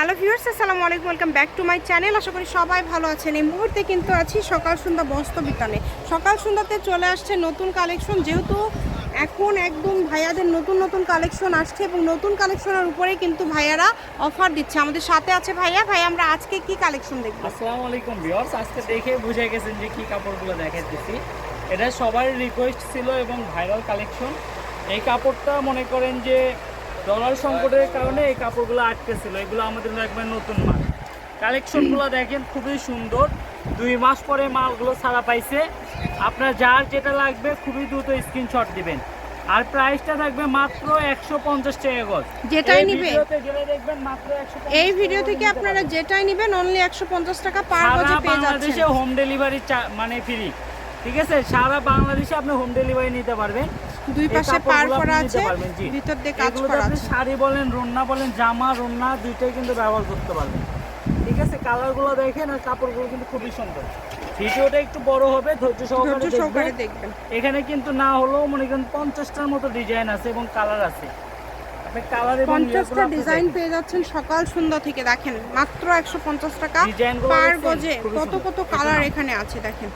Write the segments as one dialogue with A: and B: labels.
A: Hello viewers, আসসালামু আলাইকুম, welcome back to my channel. আশা করি সবাই ভালো আছেন। এই মুহূর্তে কিন্তু আছি সকাল সন্ধ্যা বস্ত্র বিতানে। সকাল সন্ধ্যাতে চলে আসছে নতুন কালেকশন, যেহেতু এখন একদম ভাইয়াদের নতুন নতুন কালেকশন আসছে এবং নতুন কালেকশনের উপরেই কিন্তু ভাইয়ারা অফার দিচ্ছে। আমাদের সাথে আছে ভাইয়া। ভাই আমরা আজকে কি কালেকশন দেখব?
B: আসসালামু আলাইকুম ভিউয়ার্স। আজকে দেখে বুঝে গেছেন যে কি কাপড়গুলো দেখাইতেছি। এটা সবার রিকোয়েস্ট ছিল এবং ভাইরাল কালেকশন। এই কাপড়টা মনে করেন যে ডলার সংকটের কারণে এই কাপড়গুলো আটকে ছিল এগুলো আমাদের একবার নতুন মাল। কালেকশনগুলো দেখেন খুবই সুন্দর। দুই মাস পরে মালগুলো ছাড়া পাইছে। আপনার যার যেটা লাগবে খুবই দ্রুত স্ক্রিনশট দিবেন। আর প্রাইসটা থাকবে মাত্র একশো পঞ্চাশ টাকা গজ।
A: যেটাই নিবে।
B: গেলে দেখবেন মাত্র
A: এই ভিডিও থেকে আপনারা যেটাই নেবেন অনলি একশো পঞ্চাশ টাকা পার গজে পেয়ে
B: বাংলাদেশে হোম ডেলিভারি মানে ফ্রি ঠিক আছে? সারা বাংলাদেশে আপনি হোম ডেলিভারি নিতে পারবেন।
A: দুই পাশে পার করা আছে ভিতর দিয়ে কাজ করা
B: আপনি
A: আছে।
B: শাড়ি বলেন রন্না বলেন জামা রন্না দুইটাই কিন্তু ব্যবহার করতে পারবেন। ঠিক আছে কালারগুলো দেখেন আর কাপড়গুলো কিন্তু খুবই সুন্দর। ভিডিওটা একটু বড় হবে ধৈর্য সহকারে দেখবেন। এখানে কিন্তু না হলেও মনে করেন পঞ্চাশটার মতো ডিজাইন আছে এবং কালার আছে। আপনি
A: পঞ্চাশটা ডিজাইন। পেয়ে যাচ্ছেন সকাল সন্ধ্যা থেকে দেখেন মাত্র একশো পঞ্চাশ টাকা পার গজে। কত কত কালার এখানে আছে দেখেন।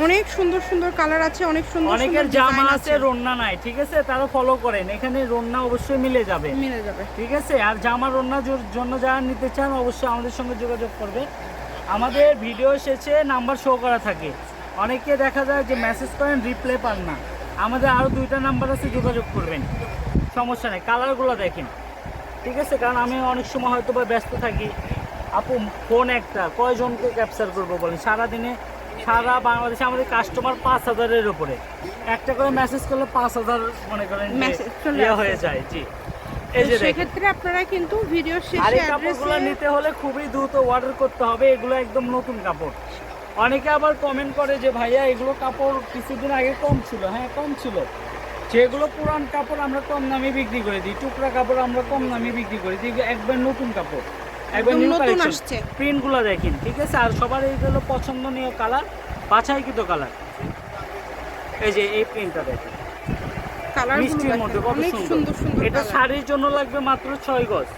A: অনেক সুন্দর সুন্দর কালার আছে অনেক সুন্দর
B: অনেকের জামা আছে। রন্না নাই ঠিক আছে? তারা ফলো করেন এখানে রন্না অবশ্যই মিলে যাবে।
A: মিলে যাবে।
B: ঠিক আছে? আর জামার রান্নার জন্য যারা নিতে চান অবশ্যই আমাদের সঙ্গে যোগাযোগ করবে। আমাদের ভিডিও শেষে নাম্বার শো করা থাকে। অনেকে দেখা যায় যে মেসেজ করেন রিপ্লাই পান না। আমাদের আরও দুইটা নাম্বার আছে যোগাযোগ করবেন। সমস্যা নেই কালারগুলো দেখেন। ঠিক আছে? কারণ আমি অনেক সময় হয়তো বা ব্যস্ত থাকি। আপু ফোন একটা কয়জনকে ক্যাপচার করব বলেন? সারাদিনে সারা বাংলাদেশে আমাদের কাস্টমার পাঁচ হাজারের উপরে। একটা করে মেসেজ করলে পাঁচ হাজার মনে করেন ইয়ে হয়ে যায় জি।
A: সেক্ষেত্রে আপনারা কিন্তু ভিডিও শেষে
B: কাপড়গুলো নিতে হলে খুবই দ্রুত অর্ডার করতে হবে এগুলো একদম নতুন কাপড়। অনেকে আবার কমেন্ট করে যে ভাইয়া এগুলো কাপড় কিছুদিন আগে কম ছিল। হ্যাঁ কম ছিল। যেগুলো পুরান কাপড় আমরা কম দামে বিক্রি করে দিই টুকরা কাপড় আমরা কম দামে বিক্রি করি দিই একবার নতুন কাপড়।
A: একদম নতুন আসছে।
B: প্রিন্টগুলো দেখেন ঠিক আছে? আর সবার এই হলো পছন্দনীয় কালার বাছাইকৃত কালার এই যে এই প্রিন্টটা দেখেন। মিষ্টির মধ্যে কত সুন্দর। এটা শাড়ির জন্য লাগবে মাত্র ছয় গজ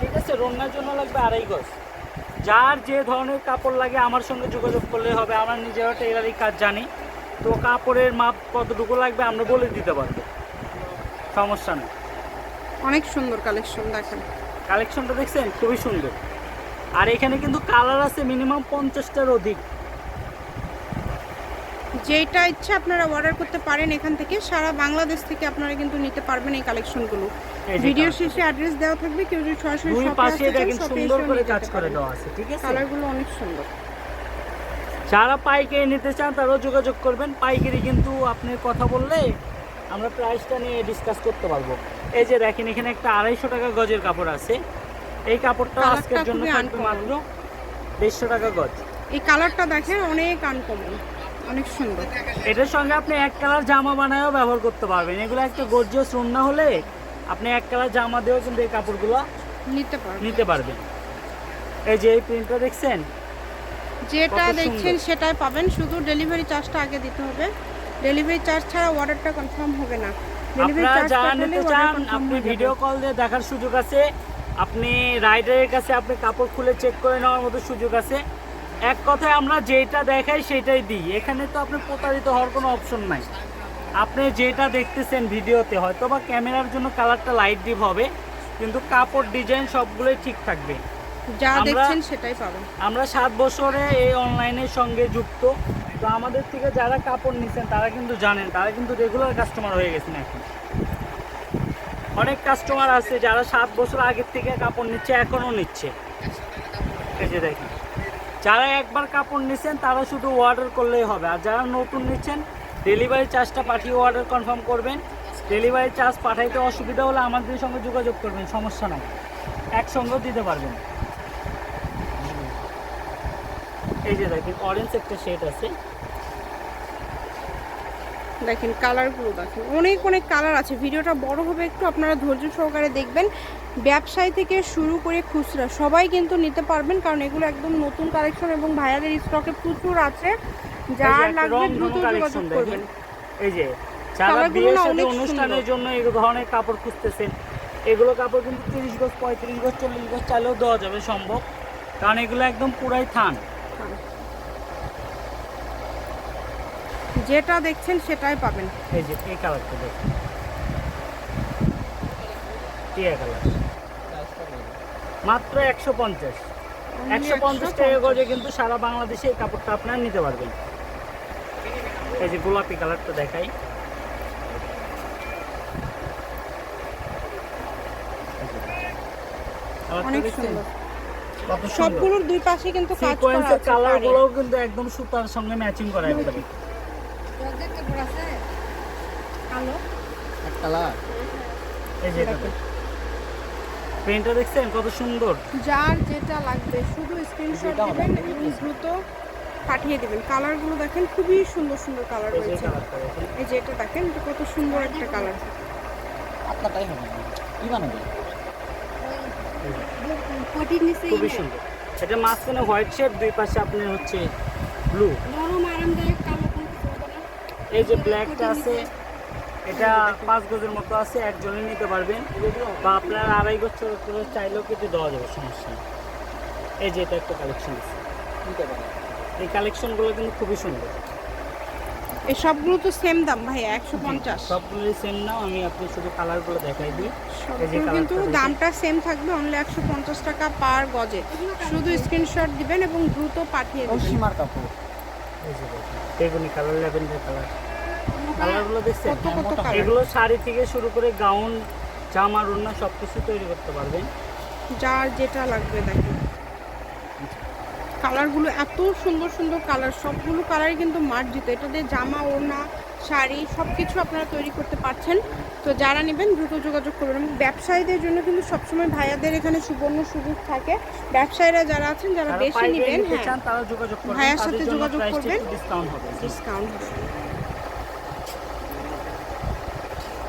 B: ঠিক আছে? রন্নার জন্য লাগবে আড়াই গজ। যার যে ধরনের কাপড় লাগে আমার সঙ্গে যোগাযোগ করলে হবে আমরা নিজেরা টেলারি কাজ জানি। তো কাপড়ের মাপ কতটুকু লাগবে আমরা বলে দিতে পারব। সমস্যা নেই।
A: অনেক সুন্দর কালেকশন দেখেন।
B: কালেকশনটা দেখছেন? খুবই সুন্দর। আর এখানে কিন্তু কালার আছে মিনিমাম পঞ্চাশটার অধিক।
A: যেটা ইচ্ছা আপনারা অর্ডার করতে পারেন এখান থেকে। সারা বাংলাদেশ থেকে আপনারা কিন্তু নিতে পারবেন এই কালেকশনগুলো। ভিডিও। শেষে অ্যাড্রেস দেওয়া থাকবে। কেউ যদি সরাসরি শপে আসতে চান শপে
B: সুন্দর করে কাজ করে। দেওয়া আছে ঠিক আছে?
A: কালারগুলো অনেক সুন্দর।
B: যারা পাইকারি নিতে চান তারাও যোগাযোগ করবেন। পাইকারি কিন্তু আপনি কথা বললে আমরা প্রাইসটা নিয়ে ডিসকাস করতে পারব। এই যে দেখেন এখানে একটা আড়াইশো টাকা গজের কাপড় আছে। এই কাপড়টা আজকের জন্য থাকবে মাত্র দেড়শো টাকা গজ।
A: এই কালারটা দেখেন অনেক আনকমন অনেক সুন্দর।
B: এটার সঙ্গে আপনি এক কালার জামা বানায়ও ব্যবহার করতে পারবেন। এগুলো একটা গর্জিয়াস রন্না হলে আপনি এক কালার জামা দিয়েও কিন্তু এই কাপড়গুলো
A: নিতে পারবেন।
B: নিতে পারবেন। এই যে এই প্রিন্টটা দেখছেন?
A: যেটা দেখছেন সেটাই পাবেন। শুধু ডেলিভারি চার্জটা আগে দিতে হবে। ডেলিভারি চার্জ ছাড়া অর্ডারটা কনফার্ম হবে না। ডেলিভারি
B: আপনারা
A: চার্জ
B: নিতে চান আপনি ভিডিও কল দিয়ে দেখার সুযোগ আছে। আপনি রাইডারের কাছে আপনি কাপড় খুলে চেক করে নেওয়ার মতো সুযোগ আছে। এক কথায় আমরা যেটা দেখাই সেটাই দিই। এখানে তো আপনি প্রতারিত হওয়ার কোনো অপশন নাই। আপনি যেটা দেখতেছেন ভিডিওতে হয়তো বা ক্যামেরার জন্য কালারটা লাইট ডিপ হবে কিন্তু কাপড় ডিজাইন সবগুলোই ঠিক থাকবে।
A: যা দেখছেন সেটাই পাবেন।
B: আমরা সাত বছরে এই অনলাইনের সঙ্গে যুক্ত। তো আমাদের থেকে যারা কাপড় নিচ্ছেন তারা কিন্তু জানেন, তারা কিন্তু রেগুলার কাস্টমার হয়ে গেছেন এখন। অনেক কাস্টমার আছে যারা সাত বছর আগের থেকে কাপড় নিচ্ছে, এখনও নিচ্ছে। এই যারা একবার কাপড় নিচ্ছেন তারা শুধু অর্ডার করলেই হবে। আর যারা নতুন নিচ্ছেন ডেলিভারি চার্জটা পাঠিয়ে অর্ডার কনফার্ম করবেন। ডেলিভারি চার্জ পাঠাইতে অসুবিধা হলে আমাদের সঙ্গে যোগাযোগ করবেন, সমস্যা নাই। একসঙ্গেও দিতে পারবেন। এই যে দেখেন অরেঞ্জ একটা শেড আছে।
A: দেখেন কালারগুলো দেখেন অনেক অনেক কালার আছে। ভিডিওটা বড় হবে একটু আপনারা ধৈর্য সহকারে দেখবেন। ব্যবসায়ী থেকে শুরু করে খুচরা সবাই কিন্তু নিতে পারবেন কারণ এগুলো একদম নতুন কালেকশন এবং ভাইয়াদের স্টকে প্রচুর আছে। যার লাগবে দ্রুত যোগাযোগ করবেন।
B: এই যে যারা বিয়ের সাথে অনুষ্ঠানের জন্য এই ধরনের কাপড় খুঁজতেছেন এগুলো কাপড় কিন্তু তিরিশ গজ পঁয়ত্রিশ গজ চল্লিশ গজ চাইলেও দেওয়া যাবে সম্ভব। কারণ এগুলো একদম পুরাই থান।
A: যেটা দেখছেন সেটাই পাবেন।
B: এই যে এই কালারটা দেখুন। টিয়া কালার। মাত্র একশো পঞ্চাশ। একশো পঞ্চাশ টাকা গজে কিন্তু সারা বাংলাদেশে এই কাপড়টা আপনারা নিতে পারবেন। এই যে গোলাপি কালারটা দেখাই।
A: অনেক সুন্দর। সবগুলোর দুই পাশে কিন্তু কাজ করা আছে
B: কালার
A: পাড়ে।
B: গুলোও কিন্তু একদম সুতার সঙ্গে ম্যাচিং করা একদম
A: আলো
B: এই যে পেনটা দেখছেন? কত সুন্দর।
A: যার যেটা লাগবে শুধু স্ক্রিনশট দিবেন এবং দ্রুত পাঠিয়ে দিবেন। কালারগুলো দেখেন খুবই সুন্দর সুন্দর কালার
B: এই যে
A: রয়েছে।
B: দেখেন
A: এই যে এটা দেখেন কত সুন্দর একটা কালার
C: আপনারটাই হবে। কি বানাবে
A: কোটির নিচে
B: খুবই সুন্দর। এটা মাঝখানে হোয়াইট শেপ দুই পাশে আপনার হচ্ছে ব্লু
A: নরম আরামদায়ক কালো।
B: এই যে ব্ল্যাকটা আছে এটা পাঁচ গজের মতো আছে একজনে নিতে পারবেন। বা আপনার আড়াই গজ চাইলেও কিন্তু দেওয়া যাবে সমস্যা এই যে এটা একটা কালেকশন আছে।
C: নিতে পারে
B: এই কালেকশনগুলো কিন্তু খুবই সুন্দর।
A: এই সবগুলো তো সেম দাম ভাই একশো পঞ্চাশ।
B: সবগুলোই সেম নাও আমি আপনি শুধু কালারগুলো দেখাই দিই।
A: কিন্তু দামটা সেম থাকবে অনলি একশো পঞ্চাশ টাকা পার গজে। শুধু স্ক্রিনশট দিবেন এবং দ্রুত পাঠিয়ে দেবেন।
C: সীমার কাপড়।
B: এই যে দেখুন বেগুনি কালার ল্যাভেন্ডার কালার কালারগুলো দেখছেন?
A: কত কত
B: এগুলো শাড়ি থেকে শুরু করে গাউন জামা রুন্না সব কিছু তৈরি করতে পারবেন।
A: যার যেটা লাগবে দেখেন। কালারগুলো এত সুন্দর সুন্দর কালার সবগুলো কালারই কিন্তু মার্জিত। এটা দিয়ে জামা ওড়না শাড়ি সব কিছু আপনারা তৈরি করতে পারছেন। তো যারা নেবেন দ্রুত যোগাযোগ করবেন এবং ব্যবসায়ীদের জন্য কিন্তু সবসময় ভাইয়াদের এখানে সুবর্ণ সুযোগ থাকে। ব্যবসায়ীরা যারা আছেন যারা বেশি নেবেন হ্যাঁ ভাইয়ার সাথে যোগাযোগ করবেন।
B: ডিসকাউন্ট হবে।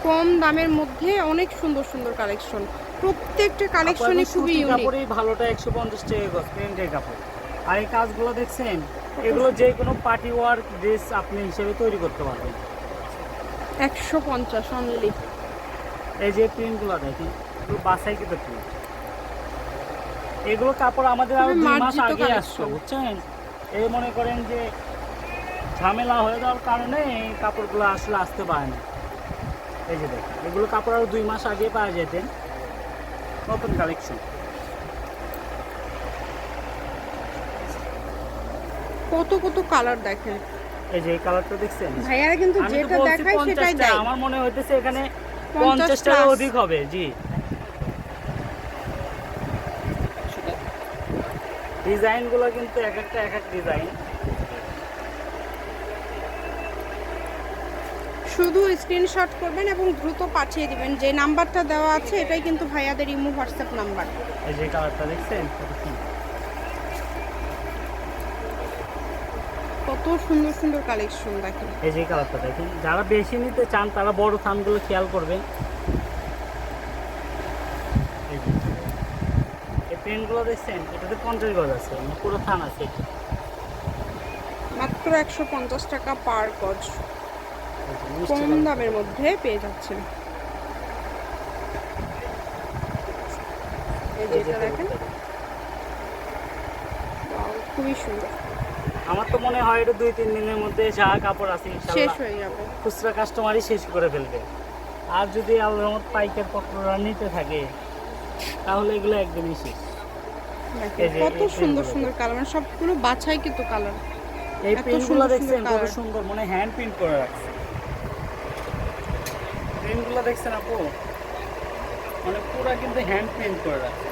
A: কম দামের মধ্যে অনেক সুন্দর সুন্দর কালেকশন প্রত্যেকটা কালেকশনই খুবই ইউনিক
B: কাপড়ই ভালোটা একশো পঞ্চাশ টাকা গজ প্রিন্টের কাপড়। আর এই কাজগুলো দেখছেন এগুলো যে কোনো পার্টি ওয়ার ড্রেস আপনি হিসেবে তৈরি করতে পারবেন।
A: একশো পঞ্চাশ অনলি
B: এই যে প্রিন্টগুলো দেখেন বাসাই কিন্তু প্রিন্ট এগুলো কাপড় আমাদের
A: আরও
B: দুই মাস আগে। আসতো বুঝছেন? এই মনে করেন যে ঝামেলা হয়ে যাওয়ার কারণে এই কাপড়গুলো আসলে আসতে পারে না। এই যে দেখেন এগুলো কাপড় আরও দুই মাস আগে পাওয়া যেতেন। নতুন কালেকশন
A: কত কত কালার দেখেন।
B: এই যে এই কালারটা দেখছেন?
A: ভাইয়ারা কিন্তু যেটা দেখায় সেটাই দেয়
B: আমার মনে হইতেছে এখানে
A: 50
B: পঞ্চাশ টাকা অধিক হবে জি। ডিজাইনগুলো কিন্তু এক একটা এক এক ডিজাইন।
A: শুধু স্ক্রিনশট করবেন এবং দ্রুত পাঠিয়ে দিবেন। যে নাম্বারটা দেওয়া আছে এটাই কিন্তু ভাইয়াদের ইমো হোয়াটসঅ্যাপ নাম্বার
B: এই যে কালারটা দেখছেন? সুন্দর।
A: সুন্দর কালেকশন দেখেন।
B: এই যে কালারটা দেখেন যারা বেশি নিতে চান তারা বড় থানগুলো খেয়াল করবেন। এই পেনগুলো দেখছেন এটাতে পঞ্চাশ গজ আছে মানে পুরো থান আছে।
A: মাত্র একশো পঞ্চাশ টাকা পার গজ। কম দামের মধ্যে পেয়ে যাচ্ছেন। এই যে এটা দেখেন। খুবই সুন্দর।
B: আমার তো মনে হয় এটা দুই তিন দিনের মধ্যে যা কাপড় আছে
A: শেষ হয়ে যাবে।
B: খুচরা কাস্টমারই শেষ করে ফেলবে। আর যদি আল্লাহর পাইকার পক্ররা নিতে থাকে তাহলে এগুলো একদমই শেষ।
A: কত সুন্দর সুন্দর কালার মানে সবগুলো বাছাই কিন্তু কালার
B: এই পেনগুলো দেখছেন কত সুন্দর মানে হ্যান্ড প্রিন্ট করে রাখছে। পেনগুলো দেখছেন আপু? মানে পুরো কিন্তু হ্যান্ড প্রিন্ট করে রাখছে।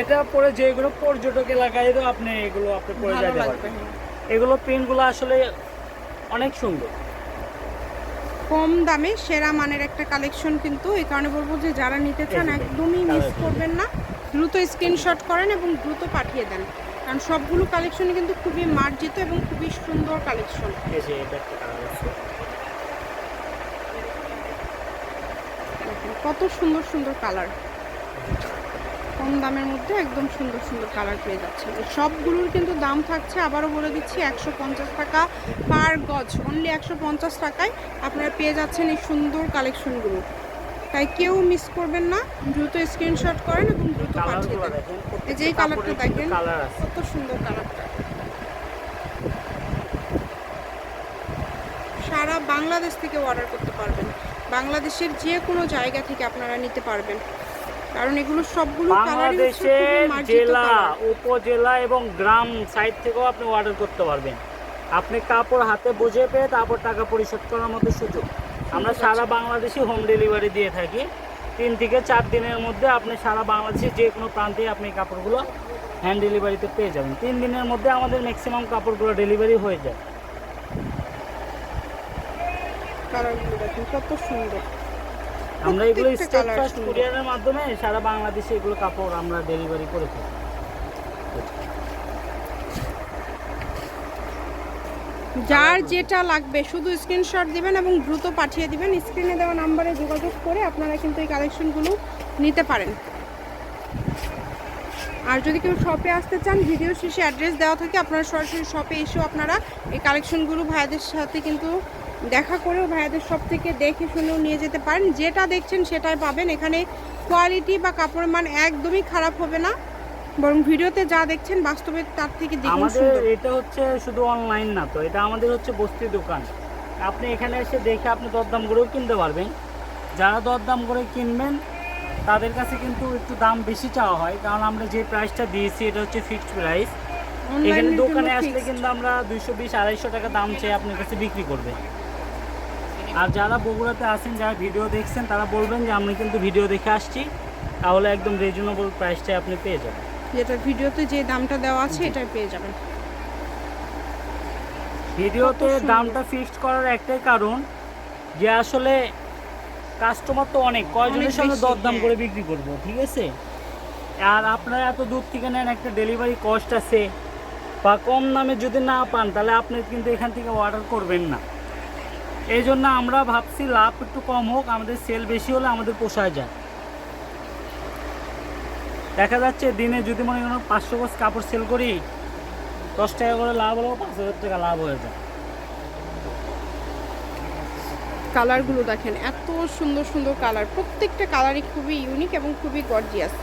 B: এটা পরে যেগুলো পর্যটক এলাকায় তো আপনি এগুলো আপনি পরে যেতে পারবেন। এগুলো পেনগুলো আসলে অনেক সুন্দর।
A: কম দামে সেরা মানের একটা কালেকশন কিন্তু এই কারণে বলব যে যারা নিতে চান একদমই মিস করবেন না। দ্রুত স্ক্রিনশট করেন এবং দ্রুত পাঠিয়ে দেন। কারণ সবগুলো কালেকশনই কিন্তু খুবই মার্জিত এবং খুবই সুন্দর কালেকশন। কত সুন্দর সুন্দর কালার। কম দামের মধ্যে একদম সুন্দর সুন্দর কালার পেয়ে যাচ্ছে সবগুলোর কিন্তু দাম থাকছে আবারও বলে দিচ্ছি একশো পঞ্চাশ টাকা পার গজ অনলি একশো পঞ্চাশ টাকায় আপনারা পেয়ে যাচ্ছেন এই সুন্দর কালেকশনগুলো তাই কেউ মিস করবেন না দ্রুত স্ক্রিনশট করেন এবং দ্রুত পাঠিয়ে দেন
B: দেখেন
A: এই যে এই কালারটা দেখেন কত সুন্দর কালারটা সারা বাংলাদেশ থেকে অর্ডার করতে পারবেন। বাংলাদেশের যে কোনো জায়গা থেকে আপনারা নিতে পারবেন। কারণ এগুলো সবগুলো
B: বাংলাদেশের জেলা উপজেলা এবং গ্রাম সাইড থেকেও আপনি অর্ডার করতে পারবেন। আপনি কাপড় হাতে বুঝে পেয়ে তারপর টাকা পরিশোধ করার মতো সুযোগ। আমরা সারা বাংলাদেশে হোম ডেলিভারি দিয়ে থাকি। তিন থেকে চার দিনের মধ্যে আপনি সারা বাংলাদেশে যে কোনো প্রান্তে আপনি কাপড়গুলো হ্যান্ড ডেলিভারিতে পেয়ে যাবেন। তিন দিনের মধ্যে আমাদের ম্যাক্সিমাম কাপড়গুলো ডেলিভারি হয়ে যায়।
A: কত সুন্দর।
B: আমরা এগুলো
A: প্রত্যেকটা
B: স্টেট ফার্স্ট কুরিয়ারের মাধ্যমে সারা বাংলাদেশে এগুলো কাপড় আমরা ডেলিভারি করে থাকি।
A: যার যেটা লাগবে শুধু স্ক্রিনশট দিবেন এবং দ্রুত পাঠিয়ে দিবেন। স্ক্রিনে দেওয়া নাম্বারে যোগাযোগ করে আপনারা কিন্তু এই কালেকশনগুলো নিতে পারেন। আর যদি কেউ শপে আসতে চান ভিডিও শেষে অ্যাড্রেস দেওয়া থাকে আপনারা সরাসরি শপে এসেও আপনারা এই কালেকশনগুলো ভাইদের সাথে কিন্তু দেখা করেও ভাইয়াদের সব থেকে দেখে শুনেও নিয়ে যেতে পারেন। যেটা দেখছেন সেটাই পাবেন। এখানে কোয়ালিটি বা কাপড়ের মান একদমই খারাপ হবে না। বরং ভিডিওতে যা দেখছেন বাস্তবে তার থেকে দ্বিগুণ সুন্দর।
B: এটা হচ্ছে শুধু অনলাইন না তো এটা আমাদের হচ্ছে বস্তি দোকান। আপনি এখানে এসে দেখে আপনি দরদাম করেও কিনতে পারবেন। যারা দরদাম করে কিনবেন তাদের কাছে কিন্তু একটু দাম বেশি চাওয়া হয়। কারণ আমরা যে প্রাইসটা দিয়েছি এটা হচ্ছে ফিক্সড প্রাইস এখানে দোকানে আসলে কিন্তু আমরা দুইশো বিশ আড়াইশো টাকা দাম চেয়ে আপনার কাছে বিক্রি করবে। আর যারা বগুড়াতে আছেন যারা ভিডিও দেখছেন তারা বলবেন যে আমি কিন্তু ভিডিও দেখে আসছি। তাহলে একদম রিজনেবল প্রাইসটাই আপনি পেয়ে যাবেন।
A: যেটা ভিডিওতে যে দামটা দেওয়া আছে এটাই পেয়ে যাবেন।
B: ভিডিওতে দামটা ফিক্সড করার একটাই কারণ যে আসলে কাস্টমার তো অনেক কয়জনের সঙ্গে দরদাম
A: হ্যাঁ।
B: করে বিক্রি করব ঠিক আছে? আর আপনারা এত দূর থেকে নেন একটা ডেলিভারি কস্ট আছে বা কম দামে যদি না পান তাহলে আপনি কিন্তু এখান থেকে অর্ডার করবেন না। এই জন্য আমরা ভাবছি লাভ একটু কম হোক, আমাদের সেল বেশি হলে আমাদের পোষায় যায়। দেখা যাচ্ছে দিনে যদি মনে করেন পাঁচশো গজ কাপড় সেল করি, দশ টাকা করে লাভ হলেও পাঁচ হাজার টাকা লাভ হয়ে যায়।
A: কালারগুলো দেখেন, এত সুন্দর সুন্দর কালার প্রত্যেকটা কালারই খুবই ইউনিক এবং খুবই গর্জিয়াস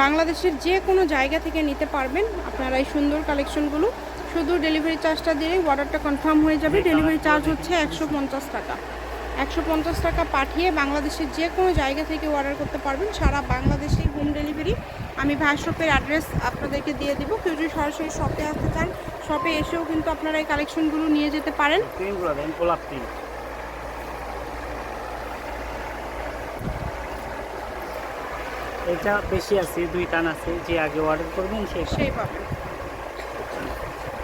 A: বাংলাদেশের যে কোনো জায়গা থেকে নিতে পারবেন আপনারা এই সুন্দর কালেকশনগুলো শুধু ডেলিভারি চার্জটা দিলেই অর্ডারটা কনফার্ম হয়ে যাবে। ডেলিভারি চার্জ হচ্ছে একশো পঞ্চাশ টাকা। একশো পঞ্চাশ টাকা পাঠিয়ে বাংলাদেশের যে কোনো জায়গা থেকে অর্ডার করতে পারবেন। সারা বাংলাদেশে হোম ডেলিভারি আমি ভাই শপের অ্যাড্রেস আপনাদেরকে দিয়ে দিব। কেউ যদি সরাসরি শপে আসতে চান শপে এসেও কিন্তু আপনারা এই কালেকশনগুলো নিয়ে যেতে পারেন।
B: এটা বেশি আছে দুই টান আছে। যে আগে অর্ডার করবেন সেই পাবেন।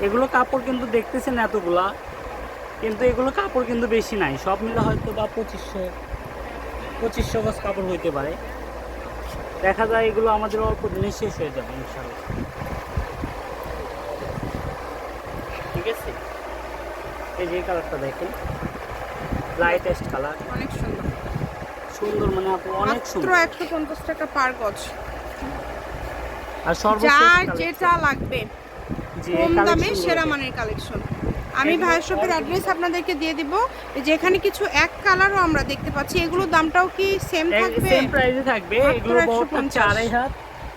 B: এগুলো কাপড় কিন্তু দেখতেছেন এতগুলা কিন্তু এগুলো কাপড় কিন্তু বেশি নাই। সব মিলে হয়তো বা পঁচিশশো পঁচিশশো গজ কাপড় হইতে পারে। দেখা যায় এগুলো আমাদের অল্প দিনে শেষ হয়ে যাবে ইনশাল্লাহ ঠিক আছে? এই যে কালারটা দেখেন লাইটেস্ট কালার
A: অনেক সুন্দর।
B: সুন্দর মানে আপু অনেক সুন্দর।
A: একশো পঞ্চাশ টাকা পার গজ।
B: আর সর্বশেষ
A: যেটা লাগবে। কম দামে সেরা মানের কালেকশন আমি ভাইয়ের শপের। অ্যাড্রেস আপনাদেরকে দিয়ে দিব। যেখানে কিছু এক কালারও আমরা দেখতে পাচ্ছি। এগুলোর দামটাও কি সেম থাকবে?
B: সেম প্রাইসে থাকবে। এগুলো
A: 150
B: আড়াই হাত।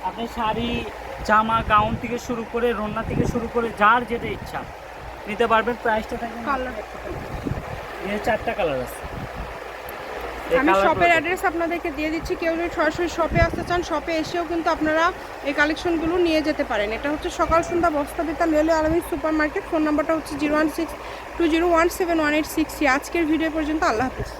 B: আপনি শাড়ি জামা গাউন থেকে শুরু করে রন্না থেকে শুরু করে যার যেটা ইচ্ছা নিতে পারবেন। প্রাইসটা থাকবে কালারের চারটা কালার আছে। এই
A: আমি শপের অ্যাড্রেস আপনাদেরকে দিয়ে দিচ্ছি। কেউ যদি সরাসরি শপে আসতে চান শপে এসেও কিন্তু আপনারা এই কালেকশনগুলো নিয়ে যেতে পারেন। এটা হচ্ছে সকাল সন্ধ্যা বস্তাবিতা লেলে আলমী সুপার মার্কেট ফোন নাম্বারটা হচ্ছে zero one six two zero one seven one eight six আজকের ভিডিও পর্যন্ত আল্লাহ হাফিজ।